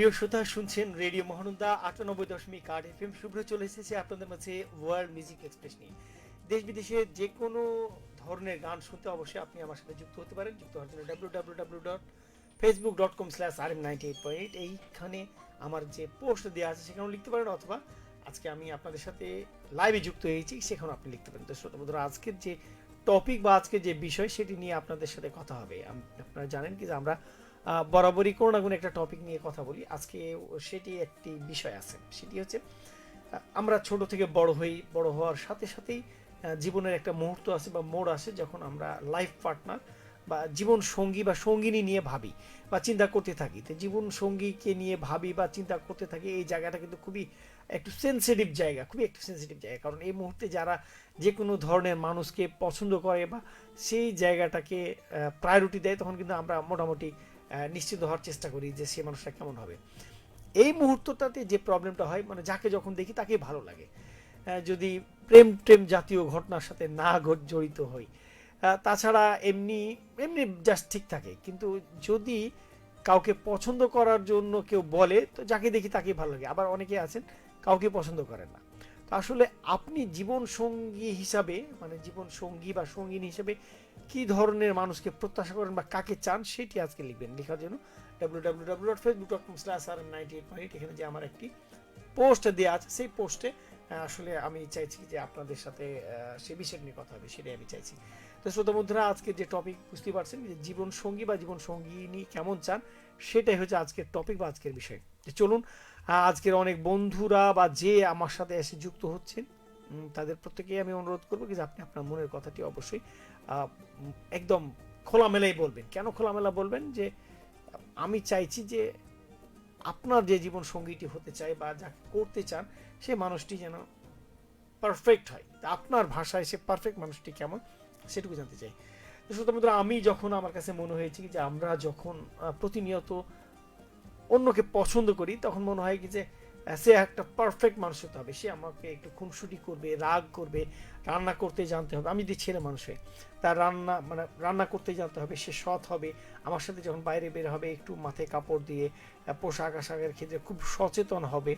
প্রিয় শ্রোতা, শুনছেন রেডিও মহানন্দা, আটানব্বই দশমিক আট এফ এম শুভ্র চলে এসেছে আপনাদের মাঝে ওয়ার্ল্ড মিউজিক এক্সপ্রেস নিয়ে। দেশ বিদেশে যে কোনো ধরনের গান শুনতে অবশ্যই আপনি আমার সাথে যুক্ত হতে পারেন। যুক্ত হওয়ার জন্য W W W dot Facebook dot com slash R M ninety eight point এইখানে আমার যে পোস্ট দেওয়া আছে সেখানেও লিখতে পারেন অথবা আজকে আমি আপনাদের সাথে লাইভে যুক্ত হয়েছি, সেখানেও আপনি লিখতে পারেন। তো শ্রোতা বন্ধুরা, আজকের যে টপিক বা আজকের যে বিষয়, সেটি নিয়ে আপনাদের সাথে কথা হবে। আপনারা জানেন কি যে আমরা বরাবরই কোনো না কোনো একটা টপিক নিয়ে কথা বলি। আজকে সেটি একটি বিষয় আছে। সেটি হচ্ছে আমরা ছোট থেকে বড় হই, বড় হওয়ার সাথে সাথেই জীবনের একটা মুহূর্ত আছে বা মোড় আসে যখন আমরা লাইফ পার্টনার বা জীবন সঙ্গী বা সঙ্গিনী নিয়ে ভাবি বা চিন্তা করতে থাকি। তো জীবন সঙ্গীকে নিয়ে ভাবি বা চিন্তা করতে থাকি, এই জায়গাটা কিন্তু খুবই একটু সেন্সিটিভ জায়গা, খুবই একটু সেন্সিটিভ জায়গা। কারণ এই মুহূর্তে যারা যে কোনো ধরনের মানুষকে পছন্দ করে বা সেই জায়গাটাকে প্রায়োরিটি দেয়, তখন কিন্তু আমরা মোটামুটি নিশ্চিত হওয়ার চেষ্টা করি যে সে মানুষটা কেমন হবে। এই মুহূর্তটাতে যে প্রবলেমটা হয় মানে যাকে যখন দেখি তাকেই ভালো লাগে। যদি প্রেম প্রেম জাতীয় ঘটনার সাথে না জড়িত হই। তাছাড়া এমনি এমনি জাস্ট ঠিক থাকে। কিন্তু যদি কাউকে পছন্দ করার জন্য কেউ বলে, তো যাকে দেখি তাকেই ভালো লাগে। আবার অনেকে আছেন, কাউকে পছন্দ করেন না। তো আসলে আপনি জীবন সঙ্গী হিসাবে মানে জীবন সঙ্গী বা সঙ্গিনী হিসাবে কি ধরনের মানুষকে প্রত্যাশা করেন বা কাকে চান সেটি আজকে লিখবেন। লেখার জন্য W W W dot Facebook dot com slash R ninety eight point এখানে যে আমার একটি পোস্ট দেওয়া আছে, সেই পোস্টে আসলে আমি চাইছি যে আপনাদের সাথে সে বিষয় নিয়ে কথা হবে, সেটাই আমি চাইছি। তো শ্রোতা বন্ধুরা, আজকে যে টপিক বুঝতে পারছেন যে জীবন সঙ্গী বা জীবন সঙ্গিনী কেমন চান, সেটাই হচ্ছে আজকের টপিক বা আজকের বিষয়। চলুন আজকের অনেক বন্ধুরা বা যে আমার সাথে এসে যুক্ত হচ্ছেন তাদের প্রত্যেকেই আমি অনুরোধ করব যে আপনি আপনার মনের কথাটি অবশ্যই একদম খোলামেলাই বলবেন। কেন খোলামেলা বলবেন যে, আমি চাইছি যে আপনার যে জীবন সঙ্গীটি হতে চায় বা যা করতে চান, সে মানুষটি যেন পারফেক্ট হয়। আপনার ভাষায় সে পারফেক্ট মানুষটি কেমন, সেটুকু জানতে চাই। তো সুতরাং আমি যখন আমার কাছে মনে হয়েছে যে আমরা যখন প্রতিনিয়ত অন্যকে পছন্দ করি, তখন মনে হয় কি যে সে একটা পারফেক্ট মানুষ হতে হবে। সে আমাকে একটু খুনসুটি করবে, রাগ করবে রান্না করতে জানতে হবে। আমি যে ছেলে মানুষ হয়ে, তার রান্না মানে রান্না করতে জানতে হবে, সে সৎ হবে, আমার সাথে যখন বাইরে বের হবে, একটু মাথায় কাপড় দিয়ে পোশাক আশাকের ক্ষেত্রে খুব সচেতন হবে।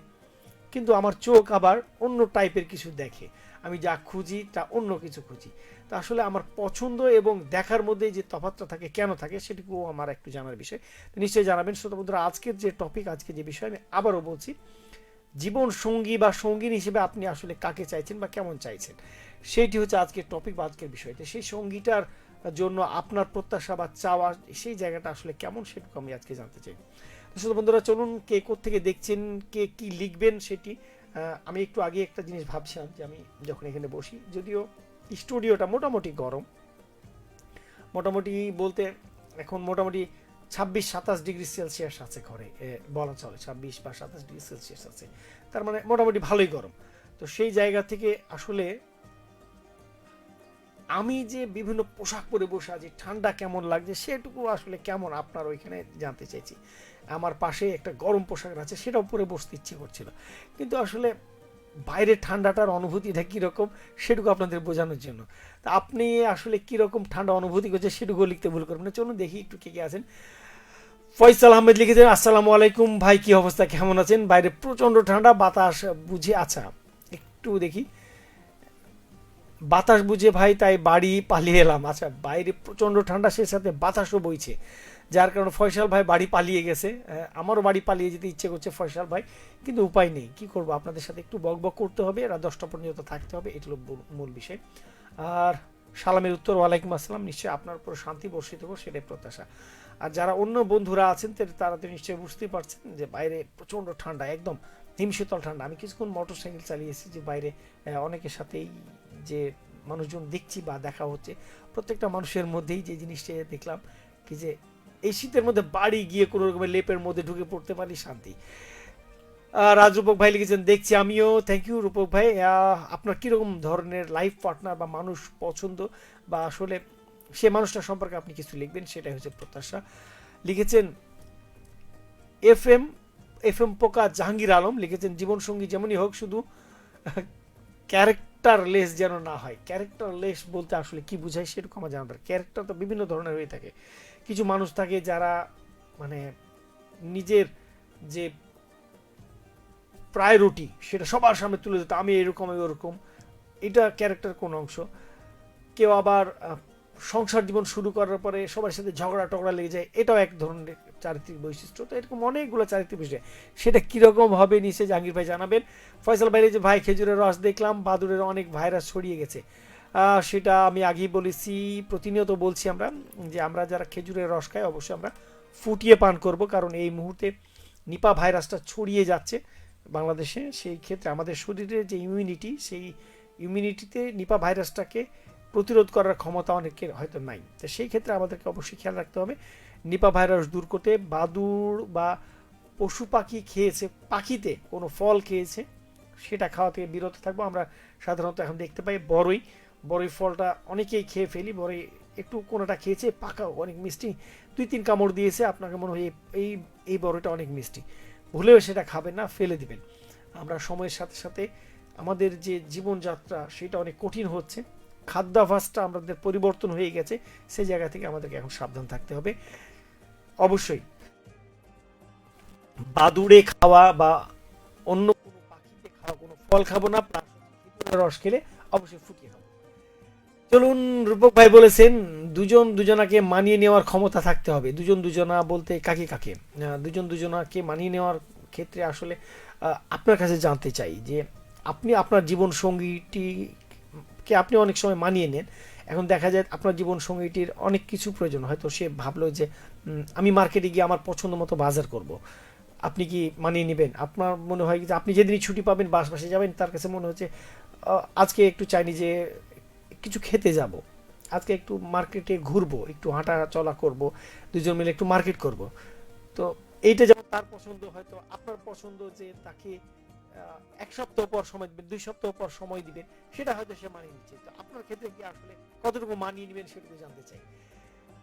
কিন্তু আমার চোখ আবার অন্য টাইপের কিছু দেখে। আমি যা খুঁজি, তা অন্য কিছু খুঁজি। তা আসলে আমার পছন্দ এবং দেখার মধ্যে যে তফাৎটা থাকে, কেন থাকে সেটুকুও আমার একটু জানার বিষয়। নিশ্চয়ই জানাবেন। শ্রোতা বন্ধুরা, আজকের যে টপিক আজকে যে বিষয়, আমি আবারও বলছি জীবন সঙ্গী বা সঙ্গিনী হিসেবে আপনি আসলে কাকে চাইছেন বা কেমন চাইছেন? সেইটি হচ্ছে আজকের টপিক বা আজকের বিষয়। তো সেই সঙ্গীটার জন্য আপনার প্রত্যাশা বা চাওয়া, সেই জায়গাটা আসলে কেমন সেটুকু আমি আজকে জানতে চাই। শ্রোতা বন্ধুরা, চলুন কে থেকে দেখছেন, কে কি লিখবেন সেটি আমি একটু আগে একটা জিনিস ভাবছিলাম যে আমি যখন এখানে বসি, যদিও স্টুডিওটা মোটামুটি গরম। মোটামুটি বলতে এখন মোটামুটি ছাব্বিশ, সাতাশ ডিগ্রি সেলসিয়াস আছে ঘরে বলা চলে ছাব্বিশ বা সাতাশ ডিগ্রি সেলসিয়াস আছে। তার মানে মোটামুটি ভালোই গরম। তো সেই জায়গা থেকে আসলে আমি যে বিভিন্ন পোশাক পরে বসে আছি, ঠান্ডা কেমন লাগছে সেটুকু আসলে কেমন আপনার ওইখানে জানতে চাইছি। আমার পাশে একটা গরম পোশাক আছে, সেটাও পরে বসতে ইচ্ছে করছিল। কিন্তু আসলে বাইরের ঠান্ডাটার অনুভূতিটা কীরকম সেটুকু আপনাদের বোঝানোর জন্য। তা আপনি আসলে কীরকম ঠান্ডা অনুভূতি করছে সেটুকু লিখতে ভুল করবেন না। চলুন দেখি একটু কে কে আছেন। ফয়সাল আহমেদ লিখেছেন আসসালামু আলাইকুম ভাই, কী অবস্থা? কেমন আছেন? বাইরে প্রচণ্ড ঠান্ডা, বাতাস বুঝে আচ্ছা একটু দেখি। বাতাস বুঝে ভাই তাই বাড়ি পালিয়ে এলাম। আচ্ছা বাইরে প্রচণ্ড ঠান্ডা সে সাথে বাতাসও বইছে। যার কারণে ফয়সাল ভাই বাড়ি পালিয়ে গেছে। আমারও বাড়ি পালিয়ে যেতে ইচ্ছে করছে ফয়সাল ভাই, কিন্তু উপায় নেই। কি করব? আপনাদের সাথে একটু বক বক করতে হবে, রাত দশটা পর্যন্ত থাকতে হবে এটি হলো মূল বিষয়। আর সালামের উত্তর, ওয়ালাইকুম আসসালাম। নিশ্চয়ই আপনার উপর শান্তি বর্ষিত হোক, সেটাই প্রত্যাশা। আর যারা অন্য বন্ধুরা আছেন তারা তো নিশ্চয়ই বুঝতেই পারছেন যে বাইরে প্রচণ্ড ঠান্ডা, একদম হিমশীতল ঠান্ডা। আমি কিছুক্ষণ মোটর সাইকেল চালিয়েছি যে বাইরে অনেকের সাথেই যে মানুষজন দেখছি বা দেখা হচ্ছে, প্রত্যেকটা মানুষের মধ্যেই যে জিনিসটা দেখলাম কি যে এই শীতের মধ্যে বাড়ি গিয়ে কোনো রকমের লেপের মধ্যে ঢুকে পড়তে পারি শান্তি। রাজ রূপক ভাই লিখেছেন, দেখছি আমিও থ্যাংক ইউ রূপক ভাই। আপনার কীরকম ধরনের লাইফ পার্টনার বা মানুষ পছন্দ বা আসলে সে মানুষটা সম্পর্কে আপনি কিছু লিখবেন, সেটাই হচ্ছে প্রত্যাশা। লিখেছেন এফ এম এফ এম পোকা জাহাঙ্গীর আলম লিখেছেন, জীবনসঙ্গী যেমনই হোক, শুধু ক্যারেক্টার লেস যেন না হয়। ক্যারেক্টার লেস বলতে আসলে কি বোঝায় সেরকম আমার জানার ক্যারেক্টার তো বিভিন্ন ধরনের হয়ে থাকে। কিছু মানুষ থাকে যারা মানে নিজের যে প্রায়োরিটি সেটা সবার সামনে তুলে দিতে আমি এরকম ওরকম, এটা ক্যারেক্টার কোন অংশ। কেউ আবার সংসার জীবন শুরু করার পরে সবার সাথে ঝগড়া টগড়া লেগে যায়, এটাও এক ধরনের চারিত্রিক বৈশিষ্ট্য। তো এরকম অনেকগুলো চারিত্রিক বিষয় সেটা কীরকম হবে নিচে জাহাঙ্গীর ভাই জানাবেন। ফয়সাল ভাইয়ের যে ভাই খেজুরের রস দেখলাম, বাদুরের অনেক ভাইরাস ছড়িয়ে গেছে। সেটা আমি আগেই বলেছি, প্রতিনিয়ত বলছি আমরা, যে আমরা যারা খেজুরের রস খাই, অবশ্যই আমরা ফুটিয়ে পান করব, কারণ এই মুহূর্তে নিপা ভাইরাসটা ছড়িয়ে যাচ্ছে বাংলাদেশে। সেই ক্ষেত্রে আমাদের শরীরের যে ইমিউনিটি সেই ইমিউনিটিতে নিপা ভাইরাসটাকে প্রতিরোধ করার ক্ষমতা অনেকের হয়তো নাই। তো সেই ক্ষেত্রে আমাদেরকে অবশ্যই খেয়াল রাখতে হবে। নিপা ভাইরাস দূর করতে বাদুর বা পশু পাখি খেয়েছে, পাখিতে কোনো ফল খেয়েছে, সেটা খাওয়া থেকে বিরত থাকব। আমরা সাধারণত এখন দেখতে পাই বড়ই বড়ই ফলটা অনেকেই খেয়ে ফেলি বড়ই একটু কোনোটা খেয়েছে পাকা অনেক মিষ্টি। দুই তিন কামড় দিয়েছে, আপনাকে মনে হয় এই- এই বড়ইটা অনেক মিষ্টি। ভুলেও সেটা খাবেন না, ফেলে দিবেন। আমরা সময়ের সাথে সাথে আমাদের যে জীবনযাত্রা, সেটা অনেক কঠিন হচ্ছে। খাদ্যাভ্যাসটা আমাদের পরিবর্তন হয়ে গেছে, সেই জায়গা থেকে আমাদেরকে এখন সাবধান থাকতে হবে। অবশ্যই, বাদুড়ে খাওয়া বা অন্য কোনো পাখিতে খাওয়া, কোনো ফল খাব না রস খেলে অবশ্যই ফুটিয়ে খাব। চলুন, রূপক ভাই বলেছেন, দুজন দুজনাকে মানিয়ে নেওয়ার ক্ষমতা থাকতে হবে। দুজন দুজনা বলতে কাকে কাকে? দুজন দুজনাকে মানিয়ে নেওয়ার ক্ষেত্রে আসলে আপনার কাছে জানতে চাই যে, আপনি আপনার জীবন সঙ্গীটিকে আপনি অনেক সময় মানিয়ে নেন। এখন দেখা যায় আপনার জীবন সঙ্গীটির অনেক কিছু প্রয়োজন। হয়তো সে ভাবলো যে আমি মার্কেটে গিয়ে আমার পছন্দ মতো বাজার করব। আপনি কি মানিয়ে নেবেন? আপনার মনে হয় যে, আপনি যেদিনই ছুটি পাবেন, বাস বাসে যাবেন, তার কাছে মনে হচ্ছে আজকে একটু চাইনি যে, কিছু খেতে যাব। আজকে একটু মার্কেটে ঘুরবো, একটু হাঁটা চলা করব, দুজন মিলে একটু মার্কেট করব। তো এইটা যেমন তার পছন্দ, হয়তো আপনার পছন্দ যে, তাকে এক সপ্তাহ পর সময় দিবেন, দুই সপ্তাহ পর সময় দিবেন, সেটা হয়তো সে মানিয়ে নিচ্ছে। তো আপনার ক্ষেত্রে কি আসলে কতটুকু মানিয়ে নেবেন সেটুকু জানতে চাই।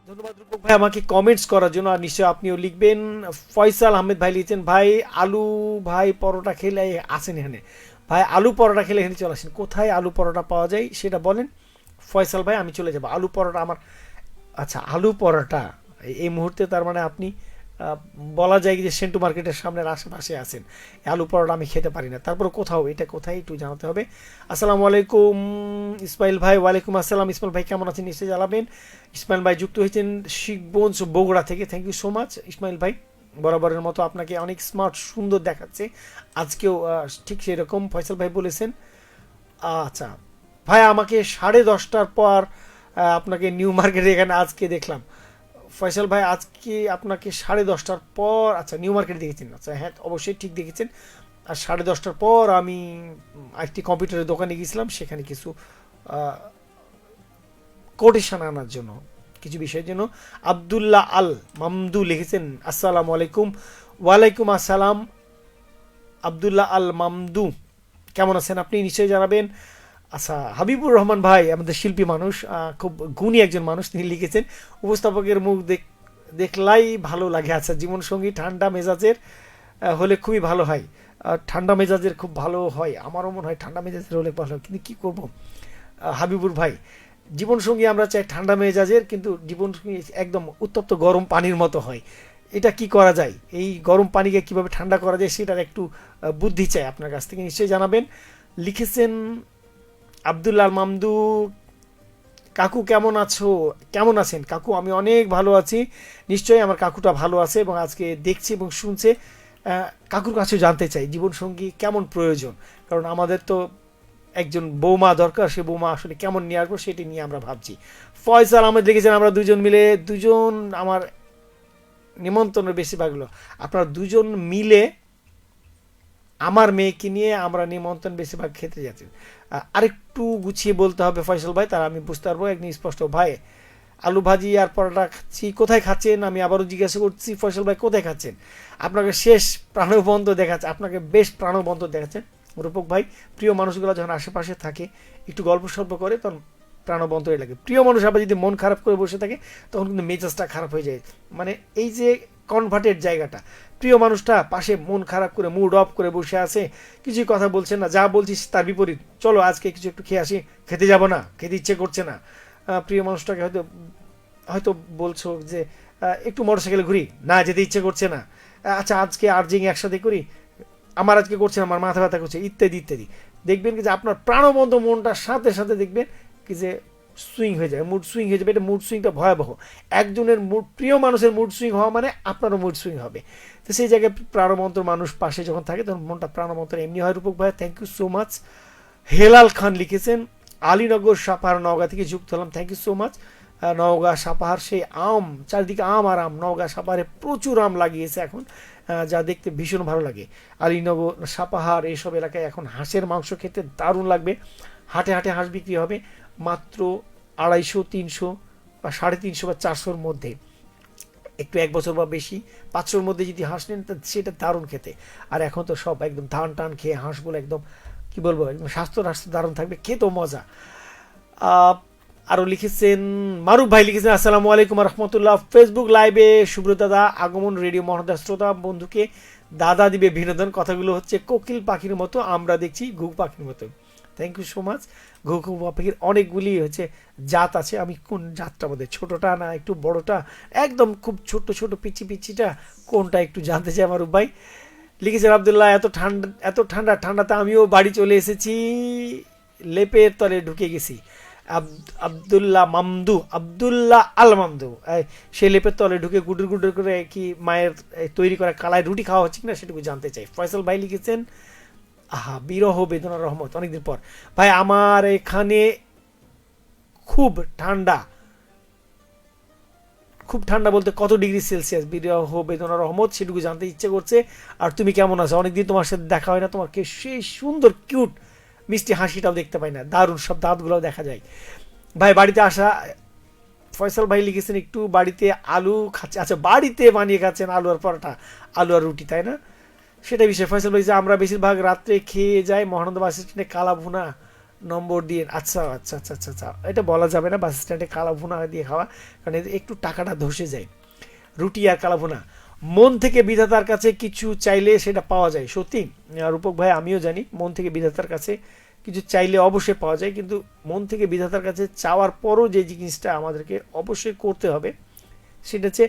ধন্যবাদ রূপক ভাই আমাকে কমেন্টস করার জন্য, আর নিশ্চয়ই আপনিও লিখবেন। ফয়সাল আহমেদ ভাই লিখছেন, ভাই, আলু ভাই পরোটা খেলে আসেন এখানে। ভাই, আলু পরোটা খেলে এখানে চলে আসেন। কোথায় আলু পরোটা পাওয়া যায় সেটা বলেন। ফয়সাল ভাই, আমি চলে যাব। আলু পরোটা আমার আচ্ছা আলু পরোটা, এই- মুহূর্তে তার মানে আপনি বলা যায় যে সেন্টু মার্কেটের সামনের আশেপাশে আছেন। আলু পরোটা আমি খেতে পারি না। তারপর কোথাও, এটা কোথায় একটু জানাতে হবে। আসসালামু আলাইকুম, ইসমাইল ভাই, ওয়ালাইকুম আসসালাম। ইসমাইল ভাই, কেমন আছেন? নিশ্চয়ই জানাবেন। ইসমাইল ভাই, যুক্ত হয়েছেন শিখবঞ্জ বগুড়া থেকে। Thank you so much Ismail ভাই। বরাবরের মতো আপনাকে অনেক স্মার্ট সুন্দর দেখাচ্ছে। আজকেও ঠিক সেরকম, ফয়সাল ভাই বলেছেন। আচ্ছা ভাই, আমাকে সাড়ে দশটার পর আপনাকে নিউ মার্কেটে এখানে আজকে দেখলাম। ফয়সাল ভাই, আজকে আপনাকে সাড়ে দশটার পর আচ্ছা নিউ মার্কেটে দেখেছেন। আচ্ছা হ্যাঁ অবশ্যই ঠিক দেখেছেন। আর সাড়ে দশটার পর আমি একটি কম্পিউটারের দোকানে গিয়েছিলাম, সেখানে কিছু কোটেশন আনার জন্য, কিছু বিষয়ের জন্য। আবদুল্লাহ আল মামদু লিখেছেন, আসসালামু আলাইকুম। ওয়ালাইকুম আসসালাম, আবদুল্লাহ আল মামদু। কেমন আছেন আপনি? নিশ্চয়ই জানাবেন। আচ্ছা হাবিবুর রহমান ভাই, আমাদের শিল্পী মানুষ খুব গুণী একজন মানুষ তিনি লিখেছেন, উপস্থাপকের মুখ দেখ, দেখলাই ভালো লাগে। আচ্ছা জীবনসঙ্গী, ঠান্ডা মেজাজের হলে খুবই ভালো হয়। ঠান্ডা মেজাজের খুব ভালো হয়। আমারও মনে হয় ঠান্ডা মেজাজের হলে ভালো হয়। কিন্তু কী করব? হাবিবুর ভাই, জীবনসঙ্গী আমরা চাই ঠান্ডা মেজাজের, কিন্তু জীবনসঙ্গী একদম উত্তপ্ত গরম পানির মতো হয়। এটা কি করা যায়? এই গরম পানিকে কীভাবে ঠান্ডা করা যায়, সেটার একটু বুদ্ধি চাই আপনার কাছ থেকে। নিশ্চয়ই জানাবেন। লিখেছেন আবদুল্লাহ মামদু, কাকু কেমন আছো? কেমন আছেন? কাকু, আমি অনেক ভালো আছি। নিশ্চয়ই আমার কাকুটা ভালো আছে এবং আজকে দেখছে এবং শুনছে। কাকুর কাছেও জানতে চাই, জীবনসঙ্গী কেমন প্রয়োজন? কারণ আমাদের তো একজন বৌমা দরকার, সে বৌমা আসলে কেমন নিয়ে আসব সেটি নিয়ে আমরা ভাবছি। ফয়সাল আহমেদ লিখেছেন, আমরা দুজন মিলে, দুজন আমার নিমন্ত্রণের বেশিরভাগ হলো আপনারা দুজন মিলে আমার মেয়েকে নিয়ে আমরা নিমন্ত্রণ বেশিরভাগ খেতে যাচ্ছি। আরেকটু গুছিয়ে বলতে হবে ফয়সাল ভাই, তারা আমি বুঝতে পারব একদিন স্পষ্ট, ভাই, আলু ভাজি আর পরোটা খাচ্ছি, কোথায় খাচ্ছেন? আমি আবারও জিজ্ঞাসা করছি, ফয়সাল ভাই, কোথায় খাচ্ছেন? আপনাকে শেষ প্রাণবন্ত দেখাচ্ছে, আপনাকে বেশ প্রাণবন্ত দেখাচ্ছেন রূপক ভাই, প্রিয় মানুষগুলো যখন আশেপাশে থাকে, একটু গল্প সল্প করে, তখন প্রাণবন্তই লাগে। প্রিয় মানুষ আবার যদি মন খারাপ করে বসে থাকে, তখন কিন্তু মেজাজটা খারাপ হয়ে যায়। মানে এই যে কনভার্টেড জায়গাটা। প্রিয় মানুষটা পাশে মন খারাপ করে মুড অফ করে বসে আছে কিছুই কথা বলছে না যা বলছিস তার বিপরীত। চলো আজকে কিছু একটু খেয়ে আসি খেতে যাব না খেতে ইচ্ছে করছে না। প্রিয় মানুষটাকে হয়তো হয়তো বলছো যে একটু মোটরসাইকেলে ঘুরি। না যেতে ইচ্ছে করছে না। আচ্ছা আজকে আর্জিং একসাথে করি আমার আজকে করছে না, আমার মাথা ব্যথা করছে ইত্যাদি ইত্যাদি। দেখবেন কি যে আপনার প্রাণবন্ত মনটার সাথে সাথে দেখবেন কি যে সুইং হয়ে যাবে মুড সুইং হয়ে যাবে, এটা মুড সুইংটা ভয়াবহ। একজনের মুড প্রিয় মানুষের মুড সুইং হওয়া মানে আপনারও মুড সুইং হবে। তো সেই জায়গায় প্রাণবন্ত মানুষ পাশে যখন থাকে, তখন মনটা প্রাণবন্ত, এমনি হয় রূপক ভাই thank you so much Helal Khan লিখেছেন, আলীনগর সাপাহার নওগাঁ থেকে যুক্ত হলাম thank you so much Naogaon Sapahar, সেই আম, চারিদিকে আম আর আম, নওগাঁ সাপাহারে প্রচুর আম লাগিয়েছে এখন যা দেখতে ভীষণ ভালো লাগে। আলীনগর সাপাহার, এইসব এলাকায় এখন হাঁসের মাংস খেতে দারুণ লাগবে। হাটে হাটে হাঁস বিক্রি হবে, মাত্র আড়াইশো, তিনশো বা সাড়ে তিনশো বা চারশোর মধ্যে। একটু এক বছর বা বেশি, পাঁচশোর মধ্যে যদি হাঁস নেন সেটা দারুণ খেতে। আর এখন তো সব একদম ধান টান খেয়ে হাঁসগুলো একদম, কি বলব, একদম স্বাস্থ্য রাস্তা দারুণ থাকবে খেতেও মজা। আরও লিখেছেন, মারুফ ভাই লিখেছেন, আসসালামু আলাইকুম রহমতুল্লাহ ফেসবুক লাইভে সুব্রতাদা আগমন রেডিও মহোদয় শ্রোতা বন্ধুকে দাদা দিবে বিনোদন। কথাগুলো হচ্ছে কোকিল পাখির মতো, আমরা দেখছি ঘুঘু পাখির মতো। থ্যাংক ইউ সো মাচ ঘুঘু পাখির অনেকগুলি হচ্ছে জাত আছে। আমি কোন জাতটা মধ্যে ছোটোটা না একটু বড়টা? একদম খুব ছোট ছোট, পিচি, পিচিটা কোনটা একটু জানতে চাই আমার ভাই লিখেছেন আবদুল্লাহ, এত ঠান্ডা এত ঠান্ডা, ঠান্ডাতে আমিও বাড়ি চলে এসেছি। লেপের তলে ঢুকে গেছি। আব- আবদুল্লাহ মামদু, আবদুল্লাহ আল মামদু সে লেপের তলে ঢুকে গুডুর গুডুর করে কি মায়ের তৈরি করা কালায় রুটি খাওয়া হচ্ছে কিনা সেটুকু জানতে চাই। ফয়সাল ভাই লিখেছেন আহা, বিরহ বেদনা রহমত অনেকদিন পর। ভাই, আমার এখানে খুব ঠান্ডা। খুব ঠান্ডা বলতে কত ডিগ্রি সেলসিয়াস? বিরহ বেদনা রহমত, সেটুকু জানতে ইচ্ছে করছে। আর তুমি কেমন আছো? অনেকদিন তোমার সাথে দেখা হয় না, তোমাকে সেই সুন্দর, কিউট, মিষ্টি হাসিটাও দেখতে পাই না। দারুণ সব দাঁতগুলোও দেখা যায়। ভাই, বাড়িতে আসা, ফয়সাল ভাই লিখেছেন একটু বাড়িতে আলু খাচ্ছে। আচ্ছা বাড়িতে বানিয়ে খাচ্ছেন আলু আর পরোটা, আলু আর রুটি, তাই না? সেটা বিষয়। ফয়সাল ভাই যে আমরা বেশিরভাগ রাত্রে খেয়ে যাই, মহানন্দ বাস স্ট্যান্ডে কালা ভুনা নম্বর দিয়ে। আচ্ছা আচ্ছা আচ্ছা আচ্ছা আচ্ছা। এটা বলা যাবে না, বাস স্ট্যান্ডে কালা ভুনা দিয়ে খাওয়া, কারণ একটু টাকাটা ধসে যায়। রুটি আর কালা ভুনা মন থেকে বিধাতার কাছে কিছু চাইলে সেটা পাওয়া যায়। সত্যি রূপক ভাই, আমিও জানি, মন থেকে বিধাতার কাছে কিছু চাইলে অবশ্যই পাওয়া যায়, কিন্তু মন থেকে বিধাতার কাছে চাওয়ার পরও যে জিনিসটা আমাদেরকে অবশ্যই করতে হবে, সেটা হচ্ছে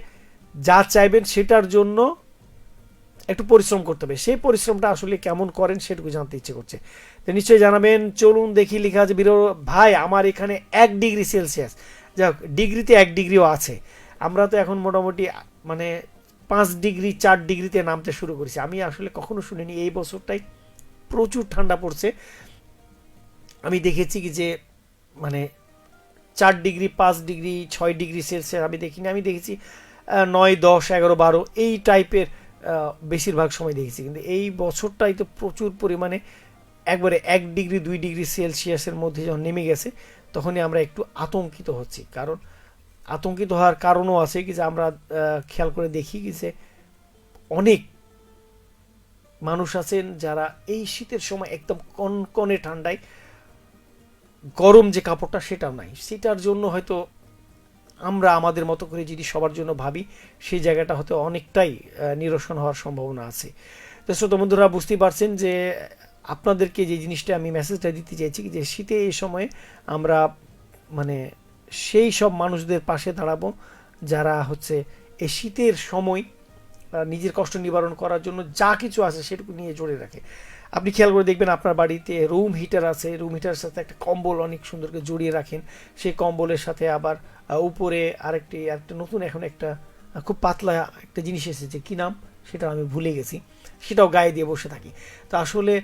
যা চাইবেন সেটার জন্য একটু পরিশ্রম করতে হবে। সেই পরিশ্রমটা আসলে কেমন করেন সেটুকু জানতে ইচ্ছে করছে। তো নিশ্চয়ই জানাবেন, চলুন দেখি লেখা আছে বিরো ভাই, আমার এখানে এক ডিগ্রি সেলসিয়াস। যাক ডিগ্রিতে এক ডিগ্রিও আছে। আমরা তো এখন মোটামুটি মানে পাঁচ ডিগ্রি, চার ডিগ্রিতে নামতে শুরু করেছি। আমি আসলে কখনো শুনিনি, এই বছরটাই প্রচুর ঠান্ডা পড়ছে। আমি দেখেছি কি যে মানে চার ডিগ্রি, পাঁচ ডিগ্রি, ছয় ডিগ্রি সেলসিয়াস আমি দেখিনি। আমি দেখেছি নয়, দশ, এগারো, বারো, এই টাইপের বেশিরভাগ সময় দেখেছি। কিন্তু এই বছরটাই তো প্রচুর পরিমাণে একবারে এক ডিগ্রি, দুই ডিগ্রি সেলসিয়াসের মধ্যে যখন নেমে গেছে, তখনই আমরা একটু আতঙ্কিত হচ্ছি। কারণ আতঙ্কিত হওয়ার কারণও আছে কি যে আমরা খেয়াল করে দেখি কি যে অনেক মানুষ আছেন যারা এই শীতের সময় একদম কনকনে ঠান্ডায় গরম যে কাপড়টা সেটাও নাই। সেটার জন্য হয়তো আমরা আমাদের মতো করে যদি সবার জন্য ভাবি, সেই জায়গাটা হয়তো অনেকটাই নিরসন হওয়ার সম্ভাবনা আছে। তো শ্রোত বন্ধুরা, বুঝতেই পারছেন যে আপনাদেরকে যে জিনিসটা আমি মেসেজটা দিতে চাইছি যে শীতে এই সময়ে আমরা মানে সেই সব মানুষদের পাশে দাঁড়াবো যারা হচ্ছে এই শীতের সময় নিজের কষ্ট নিবারণ করার জন্য যা কিছু আছে সেটুকু নিয়ে জোরে রাখে। আপনি খেয়াল করে দেখবেন আপনার বাড়িতে রুম হিটার আছে রুম হিটারের সাথে একটা কম্বল অনেক সুন্দর করে জড়িয়ে রাখেন। সেই কম্বলের সাথে আবার উপরে আরেকটি একটা নতুন এখন একটা খুব পাতলা একটা জিনিস এসেছে। কি নাম? সেটা আমি ভুলে গেছি। সেটাও গায়ে দিয়ে বসে থাকি। তো আসলে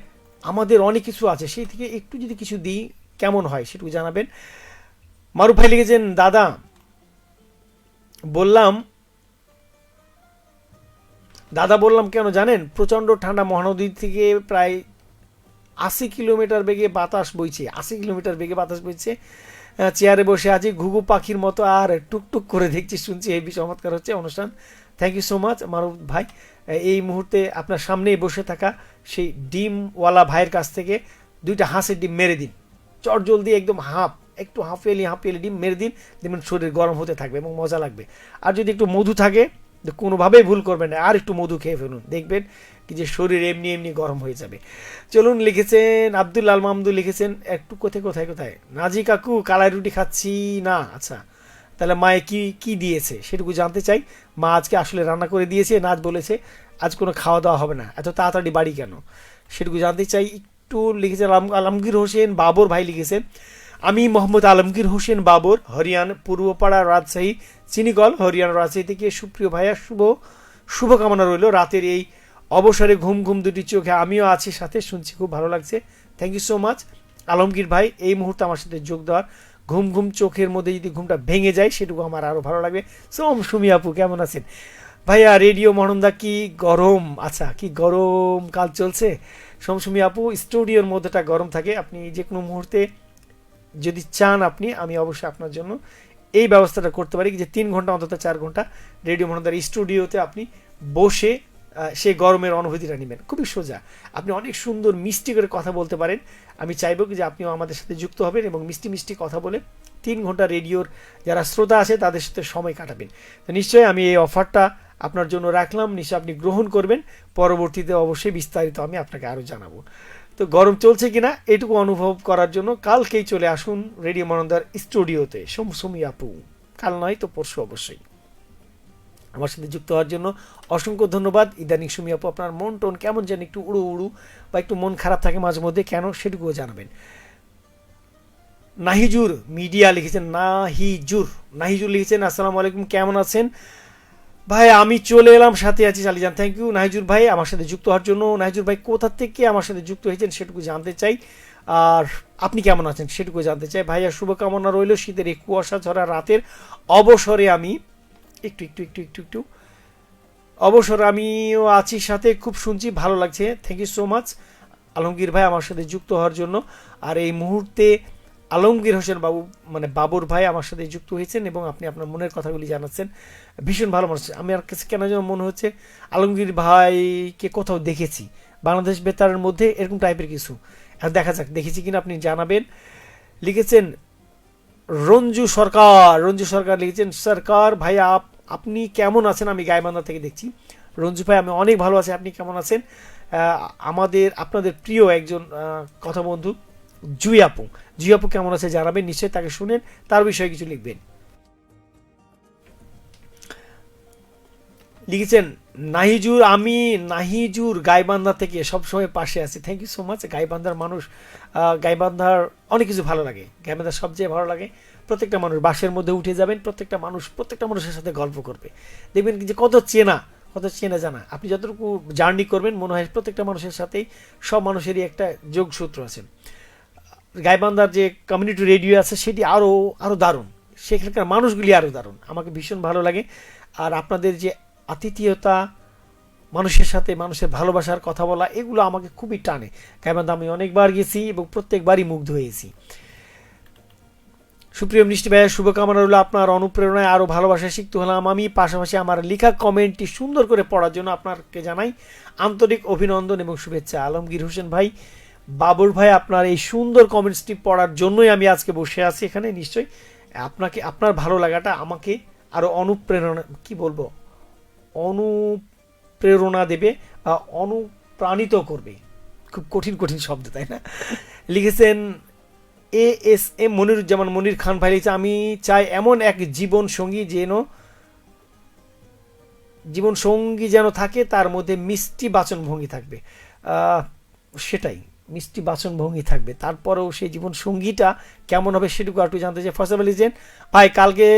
আমাদের অনেক কিছু আছে। সেই থেকে একটু যদি কিছু দিই, কেমন হয় সেটুকু জানাবেন। মারুফ ভাই লিখেছেন, দাদা, বললাম দাদা বললাম, কেন জানেন? প্রচণ্ড ঠান্ডা মহানদী থেকে প্রায় আশি কিলোমিটার বেগে বাতাস বইছে, আশি কিলোমিটার বেগে বাতাস বইছে। চেয়ারে বসে আছি, ঘুঘু পাখির মতো আর টুকটুক করে দেখছি, শুনছি এই চমৎকার হচ্ছে অনুষ্ঠান। Thank you so much Maruf ভাই। এই মুহূর্তে আপনার সামনেই বসে থাকা সেই ডিমওয়ালা ভাইয়ের কাছ থেকে দুইটা হাঁসের ডিম মেরে দিন। চট জলদি একদম হাফ, একটু হাফ এলি এলি ডিম মেরে দিন। দেখবেন শরীর গরম হতে থাকবে এবং মজা লাগবে। আর যদি একটু মধু থাকে কোনোভাবেই ভুল করবেন না, আর একটু মধু খেয়ে ফেলুন। দেখবেন যে শরীর এমনি এমনি গরম হয়ে যাবে। চলুন লিখেছেন আব্দুল আল মামদু লিখেছেন, একটু কোথায় কোথায় কোথায়? নাজি কাকু, কালাই রুটি খাচ্ছি? না আচ্ছা। তাহলে মায়ে কি কি দিয়েছে সেটুকু জানতে চাই। মা আজকে আসলে রান্না করে দিয়েছে নাচ বলেছে, আজ কোনো খাওয়া দাওয়া হবে না। এত তাড়াতাড়ি বাড়ি কেন? সেটুকু জানতে চাই। একটু লিখেছেন আলমগীর হোসেন, বাবর ভাই লিখেছেন আমি মোহাম্মদ আলমগীর হোসেন বাবর, হরিয়ান পূর্বপাড়া রাজশাহী চিনিকল হরিয়ানা রাজশাহী থেকে সুপ্রিয় ভাইয়া, শুভ, শুভকামনা রইল রাতের এই অবসরে ঘুম ঘুম দুটি চোখে। আমিও আছি সাথে, শুনছি খুব ভালো লাগছে। Thank you so much Alamgir ভাই, এই মুহূর্তে আমার সাথে যোগ দেওয়ার ঘুম ঘুম চোখের মধ্যে যদি ঘুমটা ভেঙে যায়, সেটুকু আমার আরও ভালো লাগবে। সোম সুমি আপু, কেমন আছেন? ভাইয়া, রেডিও মনন্দা, কি গরম? আচ্ছা কি গরম কাল চলছে। সমসুমি আপু, স্টুডিওর মধ্যেটা গরম থাকে। আপনি যে কোনো মুহূর্তে যদি চান আপনি, আমি অবশ্যই আপনার জন্য এই ব্যবস্থাটা করতে পারি যে তিন ঘণ্টা অন্তত চার ঘণ্টা রেডিও মনন্দার স্টুডিওতে আপনি বসে সেই গরমের অনুভূতিটা নেবেন। খুবই সোজা। আপনি অনেক সুন্দর মিষ্টি করে কথা বলতে পারেন। আমি চাইব যে আপনিও আমাদের সাথে যুক্ত হবেন এবং মিষ্টি মিষ্টি কথা বলে তিন ঘণ্টা রেডিওর যারা শ্রোতা আছে তাদের সাথে সময় কাটাবেন। তো নিশ্চয়ই আমি এই অফারটা আপনার জন্য রাখলাম। নিশ্চয়ই আপনি গ্রহণ করবেন। পরবর্তীতে অবশ্যই বিস্তারিত আমি আপনাকে আরও জানাব। তো গরম চলছে কিনা এটুকু অনুভব করার জন্য কালকেই চলে আসুন রেডিও মনন্দার স্টুডিওতে। সমসুমি আপু। কাল নয় তো পরশু অবশ্যই। আমার সাথে যুক্ত হওয়ার জন্য অসংখ্য ধন্যবাদ। ইদানিং সুমি আপু, আপনার মন টোন কেমন যেন একটু উড়ু উড়ু বা একটু মন খারাপ থাকে মাঝে মধ্যে, কেন সেটুকুও জানাবেন। নাহিজুর মিডিয়া লিখেছেন, নাহিজুর। নাহিজুর লিখেছেন, আসসালামু আলাইকুম, কেমন আছেন? ভাই, আমি চলে এলাম, সাথে আছি চালিয়ে যান থ্যাংক ইউ নাহিজুর ভাই, আমার সাথে যুক্ত হওয়ার জন্য। নাহিজুর ভাই, কোথা থেকে আমার সাথে যুক্ত হয়েছেন সেটুকু জানতে চাই। আর আপনি কেমন আছেন সেটুকু জানতে চাই। ভাইয়া, শুভকামনা রইল। শীতের এই কুয়াশা ঝরা রাতের অবসরে আমি একটু একটু একটু একটু একটু অবসর আমিও আছি, সাথে খুব শুনছি, ভালো লাগছে। Thank you so much Alamgir ভাই, আমার সাথে যুক্ত হওয়ার জন্য। আর এই মুহূর্তে আলমগীর হোসেন বাবু মানে বাবুর ভাই আমার সাথে যুক্ত হয়েছেন এবং আপনি আপনার মনের কথাগুলি জানাচ্ছেন। ভীষণ ভালো মানুষ। আমি আর কাছে কেন যেন মনে হচ্ছে আলমগীর ভাইকে কোথাও দেখেছি। বাংলাদেশ বেতারের মধ্যে এরকম টাইপের কিছু। আর দেখা যাক, দেখেছি কিনা আপনি জানাবেন। লিখেছেন, রঞ্জু সরকার রঞ্জু সরকার লিখেছেন, সরকার ভাই, আপ, আপনি কেমন আছেন? আমি গাইবান্ধা থেকে দেখছি। রঞ্জু ভাই, আমি অনেক ভালো আছি, আপনি কেমন আছেন? আমাদের, আপনাদের প্রিয় একজন কথা বন্ধু জুই আপু জুই আপু কেমন আছে জানাবেন, নিশ্চয়ই তাকে শুনেন, তার বিষয়ে কিছু লিখবেন। লিখেছেন, নাহিজুর, আমি নাহিজুর গাইবান্ধা থেকে সবসময় পাশে আছি। থ্যাংক ইউ সো মাচ গাইবান্ধার মানুষ গাইবান্ধার অনেক কিছু ভালো লাগে। গাইবান্ধার সবচেয়ে ভালো লাগে, প্রত্যেকটা মানুষ বাসের মধ্যে উঠে যাবেন, প্রত্যেকটা মানুষ, প্রত্যেকটা মানুষের সাথে গল্প করবে। দেখবেন যে কত চেনা কত চেনা জানা। আপনি যতটুকু জার্নি করবেন, মনে হয় প্রত্যেকটা মানুষের সাথেই সব মানুষেরই একটা যোগসূত্র আছে। গাইবান্ধার যে কমিউনিটি রেডিও আছে, সেটি আরও আরও দারুণ। সেখানকার মানুষগুলি আরও দারুণ। আমাকে ভীষণ ভালো লাগে। আর আপনাদের যে আতিথেয়তা, মানুষের সাথে মানুষের ভালোবাসার কথা বলা, এগুলো আমাকে খুবই টানে। গাইবান্ধা আমি অনেকবার গেছি এবং প্রত্যেকবারই মুগ্ধ হয়েছি। সুপ্রিয় মিষ্টি ভাইয়ের শুভকামনা রইল আপনার অনুপ্রেরণায়। আরও ভালোবাসা শিখতে হলাম আমি। পাশাপাশি আমার লেখা কমেন্টটি সুন্দর করে পড়ার জন্য আপনাকে জানাই আন্তরিক অভিনন্দন এবং শুভেচ্ছা। আলমগীর হোসেন ভাই বাবুর ভাই, আপনার এই সুন্দর কমেন্টসটি পড়ার জন্যই আমি আজকে বসে আছি এখানে। নিশ্চয়ই আপনাকে, আপনার ভালো লাগাটা আমাকে আরও অনুপ্রেরণা, কি বলব? অনুপ্রেরণা দেবে অনুপ্রাণিত করবে। খুব কঠিন কঠিন শব্দ, তাই না? লিখেছেন, A S M Moniruzzaman Monir Khan ভাই লিখেছে, আমি চাই এমন এক জীবন সঙ্গী যেন জীবন সঙ্গী যেন থাকে, তার মধ্যে মিষ্টি বাচনভঙ্গি থাকবে। সেটাই। মিষ্টি বাচনভঙ্গি থাকবে। তারপরেও সেই জীবন সঙ্গীটা কেমন হবে সেটুকু একটু জানতে চাই। ফসল লিখেছেন ভাই, কালকে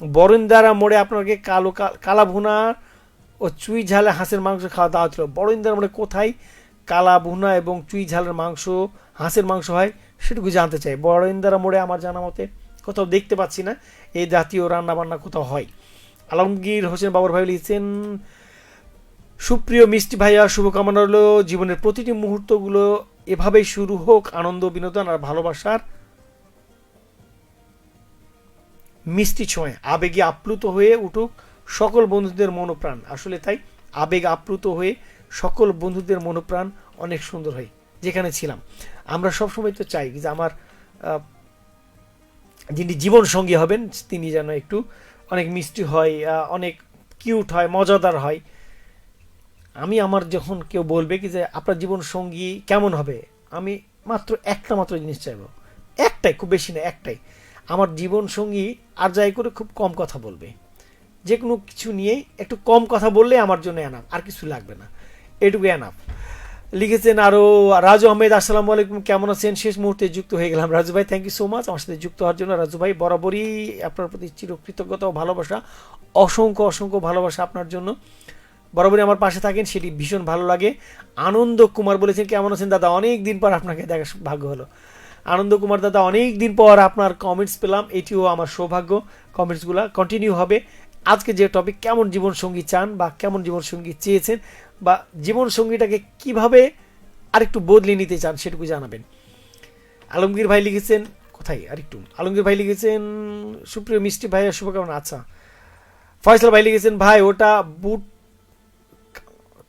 বরেন্দারা মোড়ে আপনাকে কালো কালা ভুনা ও চুই ঝালে হাঁসের মাংস খাওয়া দাওয়া ছিল বরেন্দারা মোড়ে কোথায় কালা ভুনা এবং চুই ঝালের মাংস, হাঁসের মাংস হয় সেটুকু জানতে চাই। বরেন্দারা মোড়ে আমার জানা মতে কোথাও দেখতে পাচ্ছি না, এই জাতীয় রান্না বান্না কোথাও হয়। আলমগীর হোসেন বাবর ভাই লিখছেন, সুপ্রিয় মিষ্টি ভাইয়া, শুভকামনা হলো জীবনের প্রতিটি মুহূর্তগুলো এভাবেই শুরু হোক আনন্দ, বিনোদন আর ভালোবাসার মিষ্টি ছোঁয়। আবেগে আপ্লুত হয়ে উঠুক সকল বন্ধুদের মনোপ্রাণ। আসলে তাই, আবেগ আপ্লুত হয়ে সকল বন্ধুদের মনোপ্রাণ অনেক সুন্দর হয়, যেখানে ছিলাম। আমরা সবসময় তো চাই যে আমার যিনি জীবন সঙ্গী হবেন, তিনি যেন একটু অনেক মিষ্টি হয় অনেক কিউট হয়, মজাদার হয়। আমি আমার যখন কেউ বলবে কি যে আপনার জীবন সঙ্গী কেমন হবে, আমি মাত্র একটা মাত্র জিনিস চাইব। একটাই, খুব বেশি না, একটাই। আমার জীবন সঙ্গী আর যাই করে খুব কম কথা বলবে। যে কোনো কিছু নিয়ে একটু কম কথা বললে আমার জন্য এনাফ আর কিছু লাগবে না। এটুকু এনাফ লিখেছেন আরও রাজু আহমেদ, আসসালামু আলাইকুম, কেমন আছেন? শেষ মুহূর্তে যুক্ত হয়ে গেলাম। রাজু ভাই থ্যাংক ইউ সো মাচ আমার সাথে যুক্ত হওয়ার জন্য। রাজু ভাই, বরাবরই আপনার প্রতি চিরকৃতজ্ঞতা ও ভালোবাসা, অসংখ্য অসংখ্য ভালোবাসা আপনার জন্য। বরাবরই আমার পাশে থাকেন, সেটি ভীষণ ভালো লাগে। আনন্দ কুমার বলেছেন কেমন আছেন দাদা? অনেক দিন পর আপনাকে দেখা ভাগ্য হলো। আনন্দ কুমার দাদা, অনেক দিন পর আপনার কমেন্টস পেলাম, এটিও আমার সৌভাগ্য। কমেন্টসগুলো কন্টিনিউ হবে। আজকে যে টপিক কেমন জীবনসঙ্গী চান বা কেমন জীবনসঙ্গী চেয়েছেন বা জীবনসঙ্গীটাকে কীভাবে আরেকটু বদলে নিতে চান, সেটুকু জানাবেন। আলমগীর ভাই লিখেছেন, কোথায় আরেকটু? আলমগীর ভাই লিখেছেন, সুপ্রিয় মিষ্টি ভাইয়ের শুভকামনা। আচ্ছা। ফয়সাল ভাই লিখেছেন, ভাই, ওটা বুট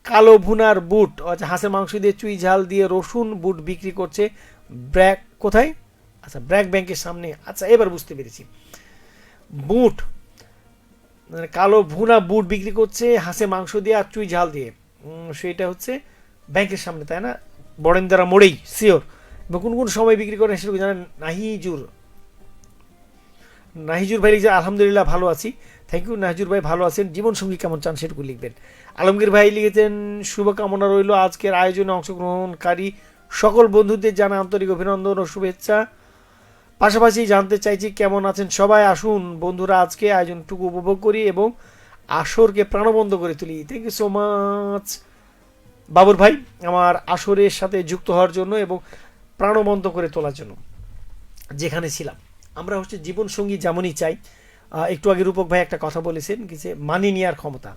কালো ভুনার বুট আচ্ছা হাঁসের মাংস দিয়ে চুই ঝাল দিয়ে রসুন বুট বিক্রি করছে ব্র্যাক, কোথায়? আচ্ছা ব্র্যাক ব্যাংকের সামনে। আচ্ছা এবার বুঝতে পেরেছি। বুট মানে কালো ভুনা বুট বিক্রি করছে হাঁসের মাংস দিয়ে আর চুই ঝাল দিয়ে। সেটা হচ্ছে ব্যাংকের সামনে, তাই না? বরেন্দ্রা মোড়েই সিওর এবং কোন কোন সময় বিক্রি করেন সেটুকু জানেন? নাহিজুর। নাহিজুর ভাই লিখছে, আলহামদুলিল্লাহ, ভালো আছি। থ্যাংক ইউ, নাহিজুর ভাই ভালো আছেন। জীবনসঙ্গী কেমন চান সেটুকু লিখবেন। আলমগীর ভাই লিখেছেন, শুভকামনা রইল আজকের আয়োজনে অংশগ্রহণকারী সকল বন্ধুদের জানা আন্তরিক অভিনন্দন ও শুভেচ্ছা। পাশাপাশি জানতে চাইছি কেমন আছেন সবাই, আসুন বন্ধুরা আজকে আয়োজনটুকু উপভোগ করি এবং আসরকে প্রাণবন্ধ করে তুলি। থ্যাংক ইউ সো মাচ বাবুর ভাই, আমার আসরের সাথে যুক্ত হওয়ার জন্য এবং প্রাণবন্ধ করে তোলার জন্য যেখানে ছিলাম। আমরা হচ্ছে জীবনসঙ্গী যেমনই চাই। একটু আগে রূপক ভাই একটা কথা বলেছেন যে মানিয়ে নেওয়ার ক্ষমতা।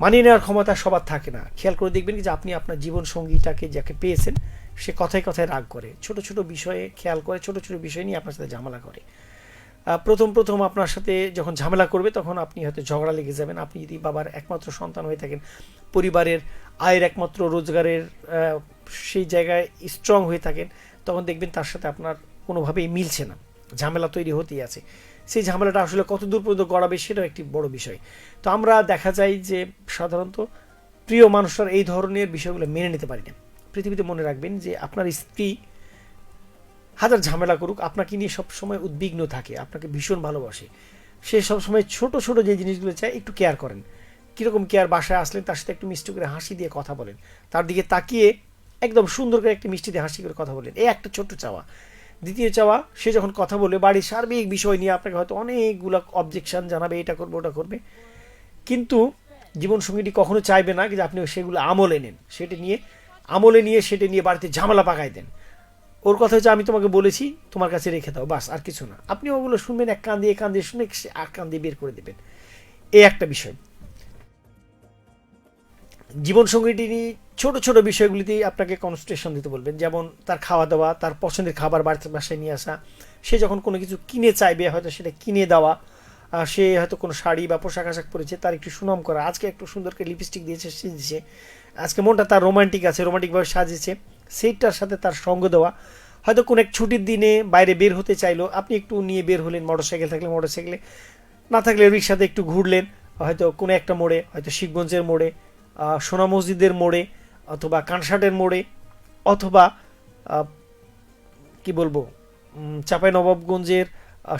মানিয়ে নেওয়ার ক্ষমতা সবার থাকে না। খেয়াল করে দেখবেন যে আপনি আপনার জীবন সঙ্গীটাকে যাকে পেয়েছেন, সে কথায় কথায় রাগ করে, ছোট ছোট বিষয়ে খেয়াল করে, ছোট ছোট বিষয় নিয়ে আপনার সাথে ঝামেলা করে। প্রথম প্রথম আপনার সাথে যখন ঝামেলা করবে, তখন আপনি হয়তো ঝগড়া লেগে যাবেন। আপনি যদি বাবার একমাত্র সন্তান হয়ে থাকেন, পরিবারের আয়ের একমাত্র রোজগারের সেই জায়গায় স্ট্রং হয়ে থাকেন, তখন দেখবেন তার সাথে আপনার কোনোভাবেই মিলছে না। ঝামেলা তৈরি হতেই আছে। সেই ঝামেলাটা আসলে কত দূর পর্যন্ত গড়াবে সেটাও একটি বড় বিষয়। তো আমরা দেখা যায় যে সাধারণত প্রিয় মানুষরা এই ধরনের বিষয়গুলো মেনে নিতে পারি না। পৃথিবীতে মনে রাখবেন যে আপনার স্ত্রী হাজার ঝামেলা করুক, আপনাকে নিয়ে সবসময় উদ্বিগ্ন থাকে, আপনাকে ভীষণ ভালোবাসে। সে সবসময় ছোট ছোট যে জিনিসগুলো চায় একটু কেয়ার করেন। কীরকম কেয়ার বাসায় আসলেন তার সাথে একটু মিষ্টি করে হাসি দিয়ে কথা বলেন। তার দিকে তাকিয়ে একদম সুন্দর করে একটি মিষ্টি দিয়ে হাসি করে কথা বলেন। এই একটা ছোট্ট চাওয়া। দ্বিতীয় চাওয়া, সে যখন কথা বলে বাড়ির সার্বিক বিষয় নিয়ে আপনাকে হয়তো অনেকগুলো অবজেকশন জানাবে, এটা করবে, ওটা করবে। কিন্তু জীবনসঙ্গীটি কখনো চাইবে না যে আপনি সেগুলো আমলে নেন। সেটা নিয়ে, আমলে নিয়ে সেটা নিয়ে বাড়িতে ঝামেলা পাকায় দেন। ওর কথা হচ্ছে, আমি তোমাকে বলেছি, তোমার কাছে রেখে দাও, বাস, আর কিছু না। আপনি ওগুলো শুনবেন, এক কান দিয়ে কান দিয়ে শুনে এক কান দিয়ে বের করে দেবেন। এই একটা বিষয়। জীবনসঙ্গীটি নিয়ে ছোট ছোট বিষয়গুলিতেই আপনাকে কনসেন্ট্রেশন দিতে বলবেন। যেমন তার খাওয়া দাওয়া তার পছন্দের খাবার বাড়িতে বাসায় নিয়ে আসা। সে যখন কোনো কিছু কিনে চাইবে হয়তো সেটা কিনে দেওয়া। আহ, সে হয়তো কোনো শাড়ি বা পোশাক আশাক পরেছে তার একটু সুনাম করা। আজকে একটু সুন্দর করে লিপস্টিক দিয়েছে সেজেছে আজকে মনটা তার রোমান্টিক আছে রোমান্টিকভাবে সাজিয়েছে। সেইটার সাথে তার সঙ্গ দেওয়া। হয়তো কোনো এক ছুটির দিনে বাইরে বের হতে চাইলো। আপনি একটু নিয়ে বের হলেন মোটরসাইকেল থাকলে মোটরসাইকেলে না থাকলে রিক্সাতে একটু ঘুরলেন। হয়তো কোনো একটা মোড়ে হয়তো শিবগঞ্জের মোড়ে সোনা মসজিদের মোড়ে। অথবা কানসার্টের মোড়ে, অথবা কি বলব চাঁপাই নবাবগঞ্জের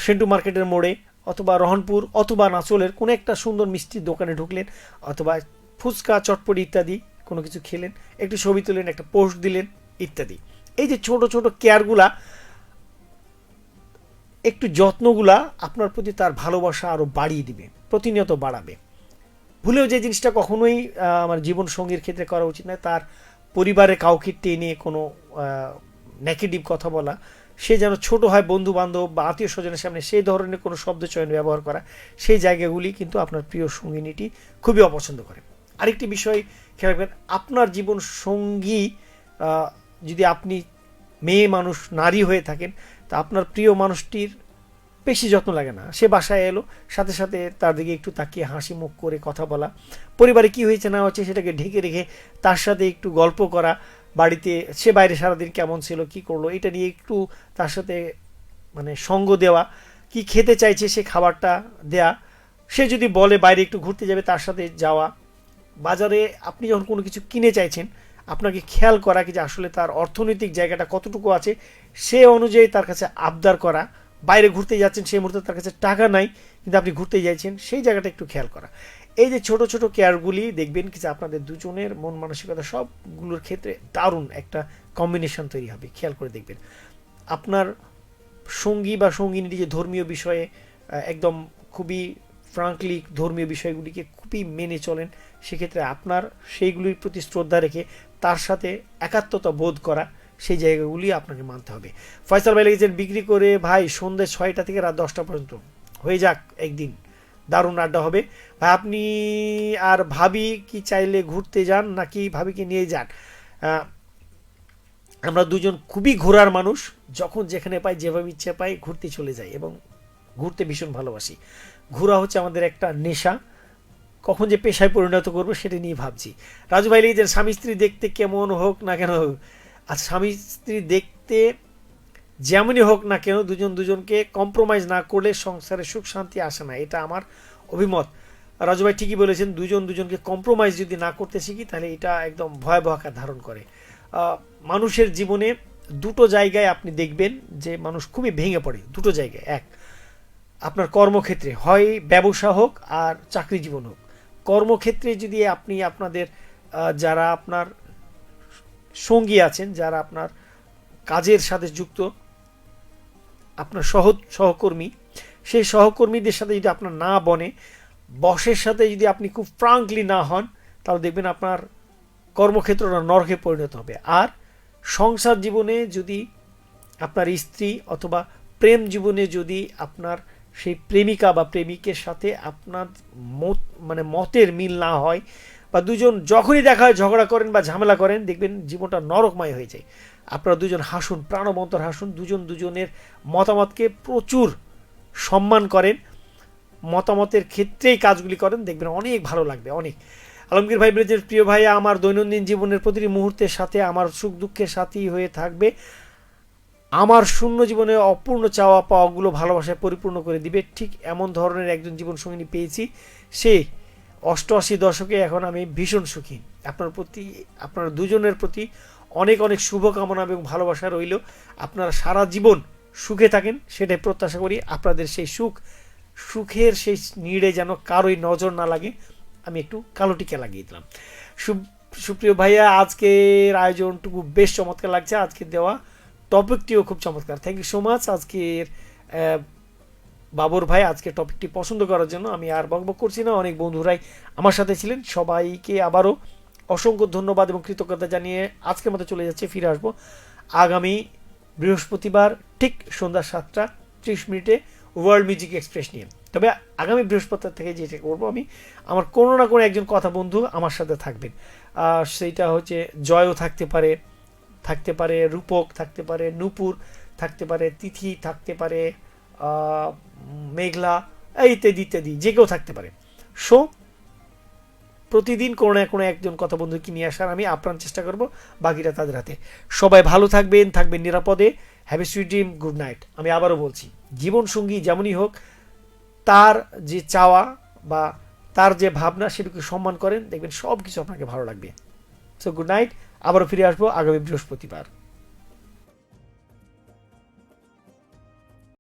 সেন্টু মার্কেটের মোড়ে, অথবা রহনপুর, অথবা নাচলের কোনো একটা সুন্দর মিষ্টির দোকানে ঢুকলেন, অথবা ফুচকা, চটপটি ইত্যাদি কোনো কিছু খেলেন, একটু ছবি তুলেন, একটা পোস্ট দিলেন, ইত্যাদি। এই যে ছোট ছোট কেয়ারগুলা, একটু যত্নগুলা আপনার প্রতি তার ভালোবাসা আরও বাড়িয়ে দিবে, প্রতিনিয়ত বাড়াবে। ভুলেও যে জিনিসটা কখনোই আমার জীবন সঙ্গীর ক্ষেত্রে করা উচিত নয়, তার পরিবারে কাউকে টেনে কোনো নেগেটিভ কথা বলা। সে যেন ছোট হয় বন্ধু বান্ধব বা আত্মীয় স্বজনের সামনে সেই ধরনের কোনো শব্দ চয়ন ব্যবহার করা, সেই জায়গাগুলি কিন্তু আপনার প্রিয় সঙ্গিনীটি খুবই অপছন্দ করে। আরেকটি বিষয় খেয়াল রাখবেন, আপনার জীবন সঙ্গী যদি আপনি মেয়ে মানুষ, নারী হয়ে থাকেন, তা আপনার প্রিয় মানুষটির বেশি যত্ন লাগে না। সে বাসায় এলো, সাথে সাথে তার দিকে একটু তাকিয়ে হাসি মুখ করে কথা বলা। পরিবারে কি হয়েছে না হচ্ছে সেটাকে ঢেকে রেখে তার সাথে একটু গল্প করা, বাড়িতে সে বাইরে সারাদিন কেমন ছিল, কি করল, এটা নিয়ে একটু তার সাথে মানে সঙ্গ দেওয়া, কি খেতে চাইছে সে খাবারটা দেয়া। সে যদি বলে বাইরে একটু ঘুরতে যাবে তার সাথে যাওয়া। বাজারে আপনি যখন কোনো কিছু কিনে চাইছেন, আপনাকে খেয়াল করা কি যে আসলে তার অর্থনৈতিক জায়গাটা কতটুকু আছে, সে অনুযায়ী তার কাছে আবদার করা। বাইরে ঘুরতে যাচ্ছেন, সেই মুহূর্তে তার কাছে টাকা নাই, কিন্তু আপনি ঘুরতে যাচ্ছেন সেই জায়গাটা একটু খেয়াল করা। এই যে ছোট ছোট কেয়ারগুলি দেখবেন কি যে আপনাদের দুজনের মন মানসিকতা সবগুলোর ক্ষেত্রে দারুণ একটা কম্বিনেশন তৈরি হবে, খেয়াল করে দেখবেন। আপনার সঙ্গী বা সঙ্গিনীটি যে ধর্মীয় বিষয়ে একদম খুবই ফ্রাঙ্কলি ধর্মীয় বিষয়গুলিকে খুবই মেনে চলেন, সেক্ষেত্রে আপনার সেইগুলির প্রতি শ্রদ্ধা রেখে তার সাথে একাত্মতা বোধ করা সেই জায়গাগুলি আপনাকে মানতে হবে। ফয়সাল ভাই লিখেছেন, বিক্রি করে ভাই সন্ধ্যে ছয়টা থেকে রাত দশটা পর্যন্ত। হয়ে যাক একদিন। দারুণ আড্ডা হবে। ভাই, আপনি আর ভাবি কি চাইলে ঘুরতে যান নাকি ভাবিকে নিয়ে যান? আমরা দুজন খুবই ঘোরার মানুষ। যখন যেখানে পাই, যেভাবে ইচ্ছে পাই ঘুরতে চলে যাই এবং ঘুরতে ভীষণ ভালোবাসি। ঘোরা হচ্ছে আমাদের একটা নেশা। কখন যে পেশায় পরিণত করব সেটা নিয়ে ভাবছি। রাজু ভাই লিখেছেন, স্বামী স্ত্রী দেখতে কেমন হোক না কেন হোক আর স্বামী স্ত্রী দেখতে যেমনই হোক না কেন দুজন দুজনকে কম্প্রোমাইজ না করলে সংসারে সুখ শান্তি আসে না। এটা আমার অভিমত। রাজু ভাই ঠিকই বলেছেন, দুজন দুজনকে কম্প্রোমাইজ যদি না করতে শিখি, তাহলে এটা একদম ভয়াবহ আকার ধারণ করে। মানুষের জীবনে দুটো জায়গায় আপনি দেখবেন যে মানুষ খুবই ভেঙে পড়ে। দুটো জায়গায়। এক, আপনার কর্মক্ষেত্রে, হয় ব্যবসা হোক আর চাকরি জীবন হোক। কর্মক্ষেত্রে যদি আপনি আপনাদের যারা আপনার সঙ্গী আছেন যারা আপনার কাজের সাথে যুক্ত, আপনার সহ সহকর্মী। সেই সহকর্মীদের সাথে যদি আপনার না বনে, বসের সাথে যদি আপনি খুব ফ্রাঙ্কলি না হন, তাহলে দেখবেন আপনার কর্মক্ষেত্রটা নরকে পরিণত হবে। আর সংসার জীবনে যদি আপনার স্ত্রী অথবা প্রেম জীবনে যদি আপনার সেই প্রেমিকা বা প্রেমিকের সাথে আপনার মত মানে মতের মিল না হয় বা দুজন যখনই দেখা হয়, ঝগড়া করেন বা ঝামেলা করেন, দেখবেন জীবনটা নরকময় হয়ে যায়। আপনারা দুজন হাসুন প্রাণবন্তর হাসুন, দুজন দুজনের মতামতকে প্রচুর সম্মান করেন, মতামতের ক্ষেত্রেই কাজগুলি করেন, দেখবেন অনেক ভালো লাগবে, অনেক। আলমগীর ভাই বলেছেন, প্রিয় ভাইয়া, আমার দৈনন্দিন জীবনের প্রতিটি মুহূর্তের সাথে আমার সুখ দুঃখের সাথী হয়ে থাকবে। আমার শূন্য জীবনে অপূর্ণ চাওয়া পাওয়াগুলো ভালোবাসায় পরিপূর্ণ করে দিবে। ঠিক এমন ধরনের একজন জীবন সঙ্গিনী পেয়েছি। সে অষ্টআশি দশকে এখন আমি ভীষণ সুখী। আপনার প্রতি, আপনার দুজনের প্রতি অনেক অনেক শুভকামনা এবং ভালোবাসা রইল। আপনারা সারা জীবন সুখে থাকেন, সেটাই প্রত্যাশা করি। আপনাদের সেই সুখ, সুখের সেই নিড়ে যেন কারোই নজর না লাগে, আমি একটু কালো টিকা লাগিয়ে দিলাম। সুপ্রিয় ভাইয়া, আজকের আয়োজনটুকু বেশ চমৎকার লাগছে। আজকে দেওয়া টপিকটিও খুব চমৎকার। থ্যাংক ইউ সো মাচ আজকের বাবর ভাই আজকে টপিকটি পছন্দ করার জন্য আমি আর বকবক করছি না। অনেক বন্ধুরাই আমার সাথে ছিলেন। সবাইকে আবারও অসংখ্য ধন্যবাদ এবং কৃতজ্ঞতা জানিয়ে আজকের মতো চলে যাচ্ছে, ফিরে আসব আগামী বৃহস্পতিবার ঠিক সন্ধ্যা সাতটা ত্রিশ মিনিটে ওয়ার্ল্ড মিউজিক এক্সপ্রেস নিয়ে। তবে আগামী বৃহস্পতিবার থেকে যেটা করব আমি, আমার কোনো না কোনো একজন কথা বন্ধু আমার সাথে থাকবেন। আর সেইটা হচ্ছে জয়ও থাকতে পারে থাকতে পারে রূপক, থাকতে পারে নূপুর, থাকতে পারে তিথি, থাকতে পারে মেঘলা, ইত্যাদি ইত্যাদি, যে কেউ থাকতে পারে। সো প্রতিদিন কোনো না কোনো একজন কথা বন্ধুকে নিয়ে আসার আমি আপ্রাণ চেষ্টা করব বাকিটা তাদের হাতে। সবাই ভালো থাকবেন থাকবেন নিরাপদে। Heavy sweet dream good night আমি আবারও বলছি জীবন সঙ্গী যেমনই হোক, তার যে চাওয়া বা তার যে ভাবনা সেটুকু সম্মান করেন, দেখবেন সব কিছু আপনাকে ভালো লাগবে। সো গুড নাইট আবারও ফিরে আসব আগামী বৃহস্পতিবার।